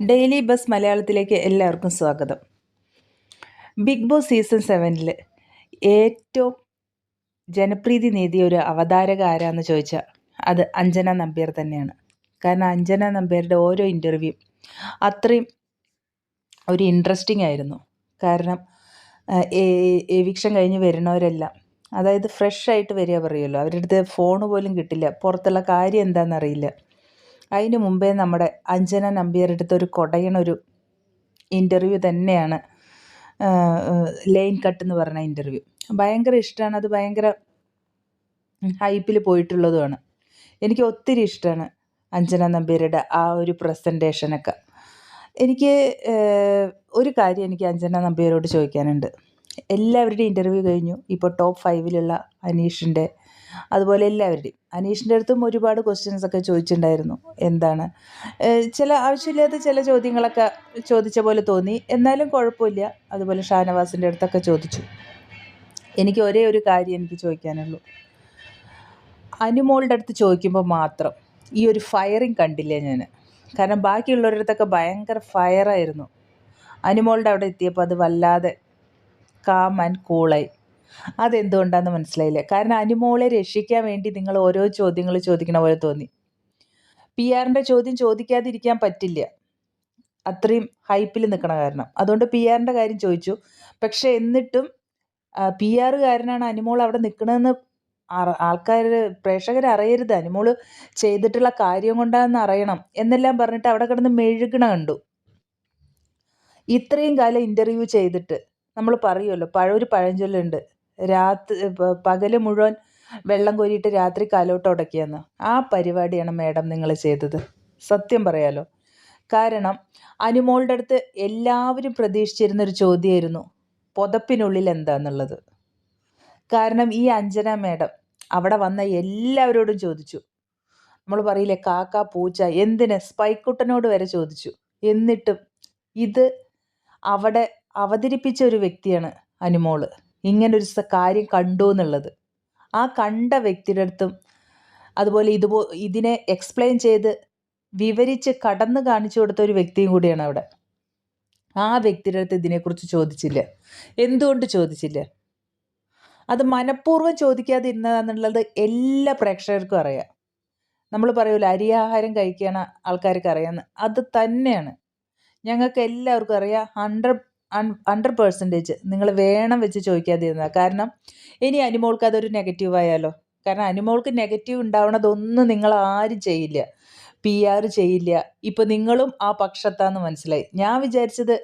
Daily bus മലയാളത്തിലേക്ക് എല്ലാവർക്കും സ്വാഗതം. ബിഗ് ബോസ് സീസൺ സെവനിൽ ഏറ്റവും ജനപ്രീതി നേടിയ ഒരു അവതാരക ആരാന്ന് ചോദിച്ചാൽ അത് അഞ്ജന നമ്പ്യാർ തന്നെയാണ്. കാരണം അഞ്ജന നമ്പ്യാരുടെ ഓരോ ഇന്റർവ്യൂ അത്രയും ഒരു ഇൻട്രസ്റ്റിംഗ് ആയിരുന്നു. കാരണം എവിക്ഷൻ കഴിഞ്ഞ് വരുന്നവരെല്ലാം അതായത് ഫ്രഷ് ആയിട്ട് വരിക പറയുമല്ലോ. അവരുടെ അടുത്ത് ഫോൺ പോലും കിട്ടില്ല. പുറത്തുള്ള കാര്യം എന്താണെന്നറിയില്ല അതിന് മുമ്പേ നമ്മുടെ അഞ്ജന നമ്പ്യാർ ഒരു കൊടയണൊരു ഇന്റർവ്യൂ തന്നെയാണ്. ലൈൻ കട്ട് എന്ന് പറഞ്ഞ ഇന്റർവ്യൂ ഭയങ്കര ഇഷ്ടമാണ് അത് ഭയങ്കര ഹൈപ്പിൽ പോയിട്ടുള്ളതുമാണ്. എനിക്ക് ഒത്തിരി ഇഷ്ടമാണ് അഞ്ജന നമ്പ്യാരുടെ ആ ഒരു പ്രസന്റേഷനൊക്കെ എനിക്ക് ഒരു കാര്യം എനിക്ക് അഞ്ജന നമ്പ്യാരോട് ചോദിക്കാനുണ്ട്. എല്ലാവരുടെയും ഇന്റർവ്യൂ കഴിഞ്ഞു. ഇപ്പോൾ ടോപ്പ് ഫൈവിലുള്ള അനീഷിന്റെ അതുപോലെ എല്ലാവരുടെയും. അനീഷിന്റെ അടുത്തും ഒരുപാട് ക്വസ്റ്റ്യൻസ് ഒക്കെ ചോദിച്ചിട്ടുണ്ടായിരുന്നു. എന്താണ്? ചില ആവശ്യമില്ലാത്ത ചില ചോദ്യങ്ങളൊക്കെ ചോദിച്ച പോലെ തോന്നി. എന്നാലും കുഴപ്പമില്ല. അതുപോലെ ഷാനവാസിന്റെ അടുത്തൊക്കെ ചോദിച്ചു. എനിക്ക് ഒരേ ഒരു കാര്യം എനിക്ക് ചോദിക്കാനുള്ളൂ. അനുമോളുടെ അടുത്ത് ചോദിക്കുമ്പോൾ മാത്രം ഈ ഒരു ഫയറിങ് കണ്ടില്ല ഞാൻ കാരണം ബാക്കിയുള്ളവരുടെ അടുത്തൊക്കെ ഭയങ്കര ഫയറായിരുന്നു അനുമോളുടെ അവിടെ എത്തിയപ്പോൾ അത് വല്ലാതെ കാം ആൻഡ് കൂളായി അതെന്തുകൊണ്ടാണെന്ന് മനസ്സിലായില്ല. കാരണം അനുമോളെ രക്ഷിക്കാൻ വേണ്ടി നിങ്ങൾ ഓരോ ചോദ്യങ്ങൾ ചോദിക്കണ പോലെ തോന്നി. പി ആറിന്റെ ചോദ്യം ചോദിക്കാതിരിക്കാൻ പറ്റില്ല. അത്രയും ഹൈപ്പിൽ നിൽക്കണ കാരണം. അതുകൊണ്ട് പി ആറിന്റെ കാര്യം ചോദിച്ചു. പക്ഷേ എന്നിട്ടും പി ആറുകാരനാണ് അനുമോൾ അവിടെ നിൽക്കണമെന്ന് ആൾക്കാർ പ്രേക്ഷകർ അറിയരുത്. അനുമോൾ ചെയ്തിട്ടുള്ള കാര്യം കൊണ്ടാണെന്ന് അറിയണം. എന്നെല്ലാം പറഞ്ഞിട്ട് അവിടെ കിടന്ന് മെഴുകണ കണ്ടു. ഇത്രയും കാലം ഇന്റർവ്യൂ ചെയ്തിട്ട്. നമ്മൾ പറയുമല്ലോ പഴ ഒരു പഴഞ്ചൊല്ലുണ്ട്. രാത്രി പകൽ മുഴുവൻ വെള്ളം കോരിയിട്ട് രാത്രി കാലോട്ട് ഉടക്കിയെന്ന്. ആ പരിപാടിയാണ് മേഡം നിങ്ങൾ ചെയ്തത്. സത്യം പറയാലോ. കാരണം അനുമോളുടെ അടുത്ത് എല്ലാവരും പ്രതീക്ഷിച്ചിരുന്നൊരു ചോദ്യമായിരുന്നു പുതപ്പിനുള്ളിൽ എന്താന്നുള്ളത്? കാരണം ഈ അഞ്ജന മേഡം അവിടെ വന്ന എല്ലാവരോടും ചോദിച്ചു. നമ്മൾ പറയില്ലേ കാക്ക പൂച്ച എന്തിന്? സ്പൈക്കുട്ടനോട് വരെ ചോദിച്ചു. എന്നിട്ടും ഇത് അവിടെ അവതരിപ്പിച്ച ഒരു വ്യക്തിയാണ് അനുമോൾ. ഇങ്ങനൊരു കാര്യം കണ്ടു എന്നുള്ളത്. ആ കണ്ട വ്യക്തിയുടെ അടുത്തും അതുപോലെ ഇതുപോ ഇതിനെ എക്സ്പ്ലെയിൻ ചെയ്ത് വിവരിച്ച് കടന്ന് കാണിച്ചു കൊടുത്ത ഒരു വ്യക്തിയും കൂടിയാണ് അവിടെ. ആ വ്യക്തിയുടെ അടുത്ത് ഇതിനെക്കുറിച്ച് ചോദിച്ചില്ല. എന്തുകൊണ്ട് ചോദിച്ചില്ല? അത് മനഃപൂർവം ചോദിക്കാതിരുന്നതാണെന്നുള്ളത് എല്ലാ പ്രേക്ഷകർക്കും അറിയാം. നമ്മൾ പറയൂല അരിയാഹാരം കഴിക്കുകയാണ് ആൾക്കാർക്ക് അറിയാമെന്ന് അത് തന്നെയാണ്. ഞങ്ങൾക്ക് എല്ലാവർക്കും അറിയാം ഹൺഡ്രഡ് ഹൺഡ്രഡ് പെർസെന്റേജ് നിങ്ങൾ വേണം വെച്ച് ചോദിക്കാതിരുന്നത് കാരണം ഇനി അനിമോൾക്ക് അതൊരു നെഗറ്റീവ് ആയാലോ? കാരണം അനിമോൾക്ക് നെഗറ്റീവ് ഉണ്ടാവണതൊന്നും നിങ്ങൾ ആരും ചെയ്യില്ല. പി ആർ ചെയ്യില്ല. ഇപ്പോൾ നിങ്ങളും ആ പക്ഷത്താന്ന് മനസ്സിലായി. ഞാൻ വിചാരിച്ചത്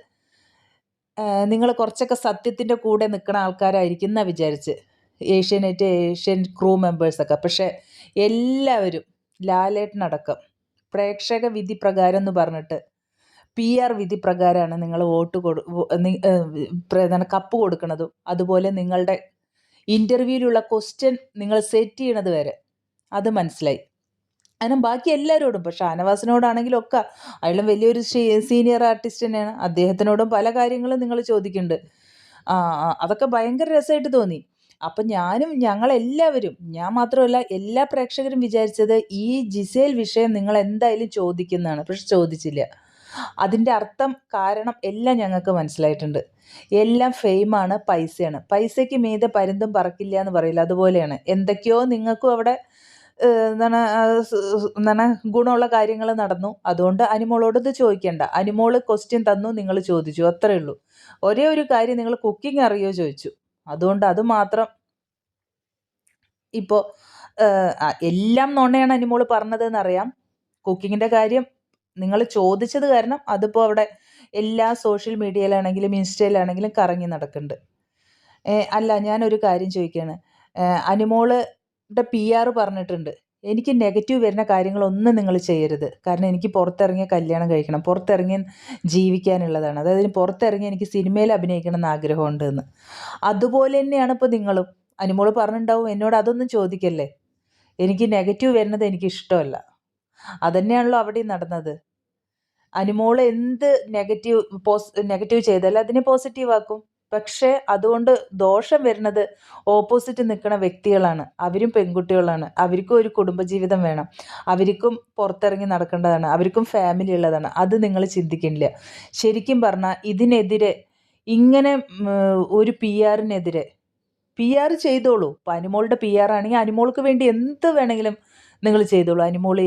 നിങ്ങൾ കുറച്ചൊക്കെ സത്യത്തിന്റെ കൂടെ നിൽക്കുന്ന ആൾക്കാരായിരിക്കും എന്നാണ് വിചാരിച്ച്. ഏഷ്യനേറ്റ് ഏഷ്യൻ ക്രൂ മെമ്പേഴ്സൊക്കെ പക്ഷേ എല്ലാവരും ലാലേട്ടനടക്കം പ്രേക്ഷക വിധി പ്രകാരം എന്ന് പറഞ്ഞിട്ട് പി ആർ വിധി പ്രകാരമാണ് നിങ്ങൾ വോട്ട് കൊടു കപ്പ് കൊടുക്കുന്നതും അതുപോലെ നിങ്ങളുടെ ഇന്റർവ്യൂവിലുള്ള ക്വസ്റ്റ്യൻ നിങ്ങൾ സെറ്റ് ചെയ്യണത് വരെ. അത് മനസ്സിലായി. അതിനും ബാക്കി എല്ലാവരോടും ഇപ്പോൾ ഷാനവാസിനോടാണെങ്കിലും ഒക്കെ അയാളും വലിയൊരു സീനിയർ ആർട്ടിസ്റ്റ് തന്നെയാണ്. അദ്ദേഹത്തിനോടും പല കാര്യങ്ങളും നിങ്ങൾ ചോദിക്കുന്നുണ്ട്. അതൊക്കെ ഭയങ്കര രസമായിട്ട് തോന്നി. അപ്പം ഞാനും ഞങ്ങളെല്ലാവരും ഞാൻ മാത്രമല്ല എല്ലാ പ്രേക്ഷകരും വിചാരിച്ചത് ഈ ജിസേൽ വിഷയം നിങ്ങൾ എന്തായാലും ചോദിക്കുന്നതാണ്. പക്ഷെ ചോദിച്ചില്ല. അതിന്റെ അർത്ഥം കാരണം എല്ലാം ഞങ്ങൾക്ക് മനസ്സിലായിട്ടുണ്ട്. എല്ലാം ഫെയിമാണ് പൈസയാണ്. പൈസയ്ക്ക് മീതെ പരുന്തും പറക്കില്ല എന്ന് പറയില്ല. അതുപോലെയാണ്. എന്തൊക്കെയോ നിങ്ങൾക്കും അവിടെ എന്താണ് എന്താണ് ഗുണമുള്ള കാര്യങ്ങൾ നടന്നു. അതുകൊണ്ട് അനിമോളോട് ഇത് ചോദിക്കേണ്ട. അനിമോൾ ക്വസ്റ്റ്യൻ തന്നു നിങ്ങൾ ചോദിച്ചു. അത്രയേ ഉള്ളൂ. ഒരേ ഒരു കാര്യം നിങ്ങൾ കുക്കിംഗ് അറിയോ ചോദിച്ചു. അതുകൊണ്ട് അത് മാത്രം ഇപ്പോൾ എല്ലാം നുണയാണ് അനിമോൾ പറഞ്ഞതെന്നറിയാം കുക്കിങ്ങിന്റെ കാര്യം നിങ്ങൾ ചോദിച്ചത് കാരണം അതിപ്പോൾ അവിടെ എല്ലാ സോഷ്യൽ മീഡിയയിലാണെങ്കിലും ഇൻസ്റ്റയിലാണെങ്കിലും കറങ്ങി നടക്കുന്നുണ്ട്. അല്ല ഞാനൊരു കാര്യം ചോദിക്കുകയാണ് അനുമോളുടെ പി ആർ പറഞ്ഞിട്ടുണ്ട്. എനിക്ക് നെഗറ്റീവ് വരുന്ന കാര്യങ്ങളൊന്നും നിങ്ങൾ ചെയ്യരുത്. കാരണം എനിക്ക് പുറത്തിറങ്ങിയ കല്യാണം കഴിക്കണം. പുറത്തിറങ്ങി ജീവിക്കാനുള്ളതാണ്. അതായത് പുറത്തിറങ്ങി എനിക്ക് സിനിമയിൽ അഭിനയിക്കണം എന്ന് ആഗ്രഹമുണ്ട് എന്ന് അതുപോലെ തന്നെയാണ് ഇപ്പോൾ നിങ്ങളും. അനുമോൾ പറഞ്ഞിട്ടുണ്ടാവും എന്നോട് അതൊന്നും ചോദിക്കല്ലേ? എനിക്ക് നെഗറ്റീവ് വരുന്നത് എനിക്ക് ഇഷ്ടമല്ല. അതന്നെയാണല്ലോ അവിടെയും നടന്നത്. അനുമോൾ എന്ത് നെഗറ്റീവ് പോസ് നെഗറ്റീവ് ചെയ്താലും അതിനെ പോസിറ്റീവ് ആക്കും. പക്ഷേ അതുകൊണ്ട് ദോഷം വരുന്നത് ഓപ്പോസിറ്റ് നിൽക്കുന്ന വ്യക്തികളാണ്. അവരും പെൺകുട്ടികളാണ്. അവർക്കും ഒരു കുടുംബജീവിതം വേണം. അവർക്കും പുറത്തിറങ്ങി നടക്കേണ്ടതാണ്. അവർക്കും ഫാമിലി ഉള്ളതാണ്. അത് നിങ്ങൾ ചിന്തിക്കുന്നില്ല ശരിക്കും പറഞ്ഞാൽ ഇതിനെതിരെ ഇങ്ങനെ ഒരു പി ആറിനെതിരെ പി ആർ ചെയ്തോളൂ. ഇപ്പം അനിമോളുടെ പി ആർ ആണെങ്കിൽ അനിമോൾക്ക് വേണ്ടി എന്ത് വേണമെങ്കിലും നിങ്ങൾ ചെയ്തോളൂ. അനിമോൾ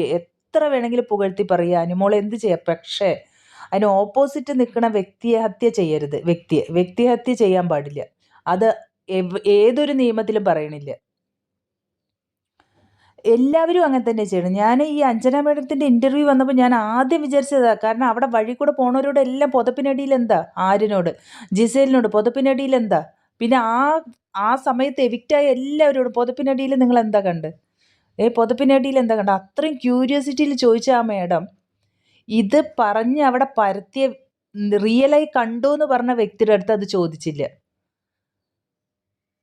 എത്ര വേണമെങ്കിലും പുകഴ്ത്തി പറയുക. അനുമോൾ എന്ത് ചെയ്യാം? പക്ഷേ അതിന് ഓപ്പോസിറ്റ് നിൽക്കുന്ന വ്യക്തിയെ ഹത്യ ചെയ്യരുത്. വ്യക്തിയെ വ്യക്തിഹത്യ ചെയ്യാൻ പാടില്ല. അത് ഏതൊരു നിയമത്തിലും പറയണില്ല. എല്ലാവരും അങ്ങനെ തന്നെ ചെയ്യണം. ഞാൻ ഈ അഞ്ജന മേഡത്തിന്റെ ഇന്റർവ്യൂ വന്നപ്പോൾ ഞാൻ ആദ്യം വിചാരിച്ചതാണ് കാരണം അവിടെ വഴി കൂടെ പോണവരോട് എല്ലാം പുതപ്പിനടിയിൽ എന്താ? ആരിനോട്? ജിസേലിനോട്. പുതപ്പിനടിയിൽ എന്താ? പിന്നെ ആ ആ സമയത്ത് എവിക്റ്റായ എല്ലാവരോടും പുതപ്പിനടിയിൽ നിങ്ങൾ എന്താ കണ്ട്? ഏ പുതപ്പിനടിയിൽ എന്താ കണ്ട അത്രയും ക്യൂരിയോസിറ്റിയിൽ ചോദിച്ചാൽ മേഡം. ഇത് പറഞ്ഞ് അവിടെ പരത്തിയ റിയലായി കണ്ടു എന്ന് പറഞ്ഞ വ്യക്തിയുടെ അടുത്ത് അത് ചോദിച്ചില്ല.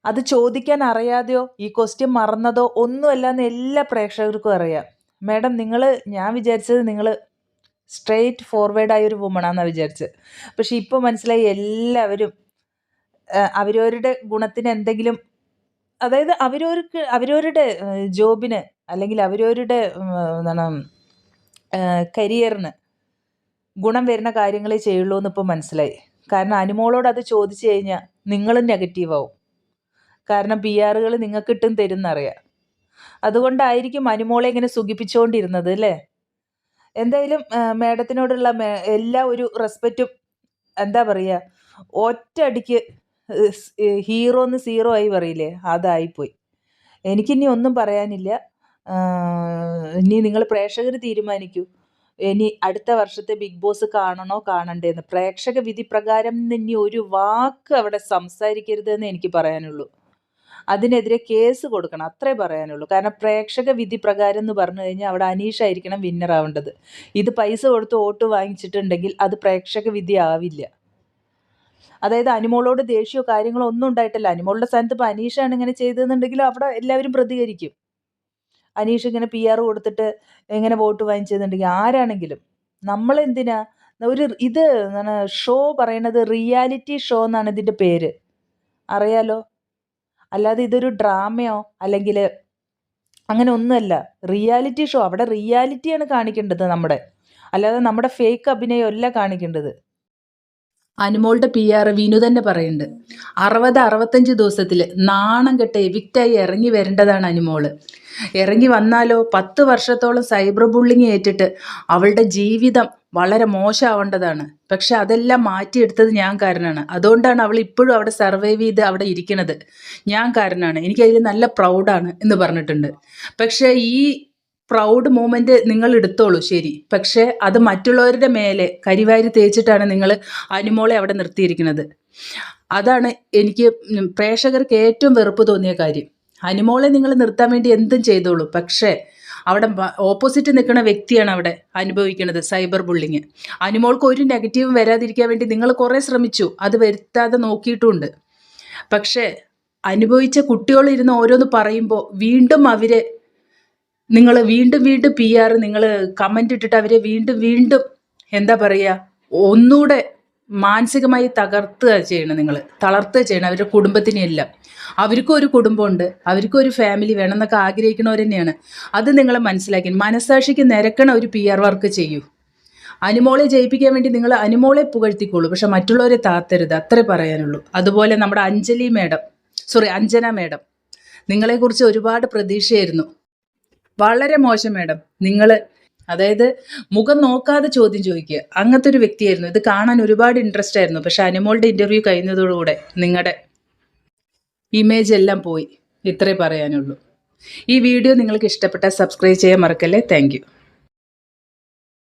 അത് ചോദിക്കാൻ അറിയാതെയോ ഈ ക്വസ്റ്റ്യൻ മറന്നതോ ഒന്നുമല്ല എന്ന് എല്ലാ പ്രേക്ഷകർക്കും അറിയാം. മാഡം നിങ്ങൾ ഞാൻ വിചാരിച്ചത് നിങ്ങൾ സ്ട്രെയിറ്റ് ഫോർവേഡ് ആയ ഒരു വുമണാന്നാണ് വിചാരിച്ചത്. പക്ഷെ ഇപ്പോൾ മനസ്സിലായി എല്ലാവരും അവരവരുടെ ഗുണത്തിന് എന്തെങ്കിലും അതായത് അവരവർക്ക് അവരവരുടെ ജോബിന് അല്ലെങ്കിൽ അവരവരുടെ എന്താണ് കരിയറിന് ഗുണം വരുന്ന കാര്യങ്ങളെ ചെയ്യുള്ളൂ എന്ന് ഇപ്പോൾ മനസ്സിലായി. കാരണം അനുമോളോട് അത് ചോദിച്ചു കഴിഞ്ഞാൽ നിങ്ങളും നെഗറ്റീവ് ആവും. കാരണം പി ആറുകൾ നിങ്ങൾക്ക് ഇട്ടും തരുന്നറിയാം. അതുകൊണ്ടായിരിക്കും അനുമോളെ ഇങ്ങനെ സുഖിപ്പിച്ചുകൊണ്ടിരുന്നത് അല്ലേ? എന്തായാലും മാഡത്തിനോടുള്ള എല്ലാ ഒരു റെസ്പെക്റ്റും എന്താ പറയുക ഹീറോന്ന് സീറോ ആയി പറയില്ലേ? അതായിപ്പോയി. എനിക്കിനി ഒന്നും പറയാനില്ല. ഇനി നിങ്ങൾ പ്രേക്ഷകർ തീരുമാനിക്കൂ. ഇനി അടുത്ത വർഷത്തെ ബിഗ് ബോസ് കാണണോ കാണണ്ടേന്ന്. പ്രേക്ഷക വിധി പ്രകാരം ഇനി ഒരു വാക്ക് അവിടെ സംസാരിക്കരുതെന്ന് എനിക്ക് പറയാനുള്ളൂ. അതിനെതിരെ കേസ് കൊടുക്കണം അത്രേ പറയാനുള്ളൂ. കാരണം പ്രേക്ഷക വിധി പ്രകാരം എന്ന് പറഞ്ഞു കഴിഞ്ഞാൽ അവിടെ അനീഷ് ആയിരിക്കണം വിന്നർ ആവേണ്ടത്. ഇത് പൈസ കൊടുത്ത് വോട്ട് വാങ്ങിച്ചിട്ടുണ്ടെങ്കിൽ അത് പ്രേക്ഷക വിധി ആവില്ല. അതായത് അനിമോളോട് ദേഷ്യമോ കാര്യങ്ങളോ ഒന്നും ഉണ്ടായിട്ടില്ല. അനിമോളുടെ സ്ഥാനത്ത് ഇപ്പോൾ അനീഷാണ് ഇങ്ങനെ ചെയ്തതെന്നുണ്ടെങ്കിൽ അവിടെ എല്ലാവരും പ്രതികരിക്കും. അനീഷ് ഇങ്ങനെ പി ആർ കൊടുത്തിട്ട് എങ്ങനെ വോട്ട് വാങ്ങിച്ചതെന്നുണ്ടെങ്കിൽ ആരാണെങ്കിലും നമ്മളെന്തിനാ ഒരു ഇത് ഷോ പറയണത് റിയാലിറ്റി ഷോ എന്നാണ് ഇതിന്റെ പേര്. അറിയാലോ? അല്ലാതെ ഇതൊരു ഡ്രാമയോ അല്ലെങ്കിൽ അങ്ങനെ ഒന്നുമല്ല. Reality show. അവിടെ റിയാലിറ്റിയാണ് കാണിക്കേണ്ടത് നമ്മുടെ. അല്ലാതെ നമ്മുടെ ഫേക്ക് അഭിനയം അല്ല കാണിക്കേണ്ടത്. അനുമോളുടെ പി ആർ വിനു തന്നെ പറയുന്നുണ്ട്. അറുപത് അറുപത്തഞ്ച് ദിവസത്തിൽ നാണം കെട്ട് എവിക്റ്റായി ഇറങ്ങി വരേണ്ടതാണ് അനുമോൾ. ഇറങ്ങി വന്നാലോ പത്ത് വർഷത്തോളം സൈബർ ബുള്ളിങ് ഏറ്റിട്ട് അവളുടെ ജീവിതം വളരെ മോശമാവേണ്ടതാണ്. പക്ഷെ അതെല്ലാം മാറ്റിയെടുത്തത് ഞാൻ കാരണമാണ് അതുകൊണ്ടാണ് അവൾ ഇപ്പോഴും അവിടെ സർവൈവ് ചെയ്ത് അവിടെ ഇരിക്കുന്നത്. ഞാൻ കാരണമാണ് എനിക്കതിൽ നല്ല പ്രൗഡാണ് എന്ന് പറഞ്ഞിട്ടുണ്ട്. പക്ഷേ ഈ പ്രൗഡ് മൂമെന്റ് നിങ്ങൾ എടുത്തോളൂ ശരി. പക്ഷേ അത് മറ്റുള്ളവരുടെ മേലെ കരിവാരി തേച്ചിട്ടാണ് നിങ്ങൾ അനുമോളെ അവിടെ നിർത്തിയിരിക്കുന്നത്. അതാണ് എനിക്ക് പ്രേക്ഷകർക്ക് ഏറ്റവും വെറുപ്പ് തോന്നിയ കാര്യം. അനുമോളെ നിങ്ങൾ നിർത്താൻ വേണ്ടി എന്തും ചെയ്തോളൂ. പക്ഷേ അവിടെ ഓപ്പോസിറ്റ് നിൽക്കുന്ന വ്യക്തിയാണ് അവിടെ അനുഭവിക്കുന്നത് സൈബർ ബുള്ളിങ് അനുമോൾക്ക് ഒരു നെഗറ്റീവും വരാതിരിക്കാൻ വേണ്ടി നിങ്ങൾ കുറേ ശ്രമിച്ചു. അത് വരുത്താതെ നോക്കിയിട്ടുമുണ്ട്. പക്ഷേ അനുഭവിച്ച കുട്ടികളിരുന്ന് ഓരോന്ന് പറയുമ്പോൾ വീണ്ടും അവരെ നിങ്ങൾ വീണ്ടും വീണ്ടും പി ആർ നിങ്ങൾ കമന്റ് ഇട്ടിട്ട് അവരെ വീണ്ടും വീണ്ടും എന്താ പറയുക ഒന്നുകൂടെ മാനസികമായി തകർത്തുക ചെയ്യണം നിങ്ങൾ തളർത്തുക ചെയ്യണം അവരുടെ കുടുംബത്തിനെല്ലാം അവർക്കും ഒരു കുടുംബമുണ്ട് അവർക്കും ഒരു ഫാമിലി വേണം എന്നൊക്കെ ആഗ്രഹിക്കുന്നവർ തന്നെയാണ്. അത് നിങ്ങൾ മനസ്സിലാക്കി മനസ്സാക്ഷിക്ക് നിരക്കണ ഒരു പി ആർ വർക്ക് ചെയ്യൂ. അനുമോളെ ജയിപ്പിക്കാൻ വേണ്ടി നിങ്ങൾ അനുമോളെ പുകഴ്ത്തിക്കോളൂ പക്ഷെ മറ്റുള്ളവരെ താത്തരുത് അത്രേ പറയാനുള്ളൂ. അതുപോലെ നമ്മുടെ Anjali madam sorry Anjana madam നിങ്ങളെക്കുറിച്ച് ഒരുപാട് പ്രതീക്ഷയായിരുന്നു. വളരെ മോശം മേഡം. നിങ്ങൾ അതായത് മുഖം നോക്കാതെ ചോദ്യം ചോദിക്കുക. അങ്ങനത്തെ ഒരു വ്യക്തിയായിരുന്നു. ഇത് കാണാൻ ഒരുപാട് ഇൻട്രസ്റ്റ് ആയിരുന്നു. പക്ഷെ അനുമോളുടെ ഇന്റർവ്യൂ കഴിഞ്ഞതോടുകൂടെ നിങ്ങളുടെ ഇമേജ് എല്ലാം പോയി. ഇത്രേ പറയാനുള്ളൂ. ഈ വീഡിയോ നിങ്ങൾക്ക് ഇഷ്ടപ്പെട്ടാൽ സബ്സ്ക്രൈബ് ചെയ്യാൻ മറക്കല്ലേ? താങ്ക്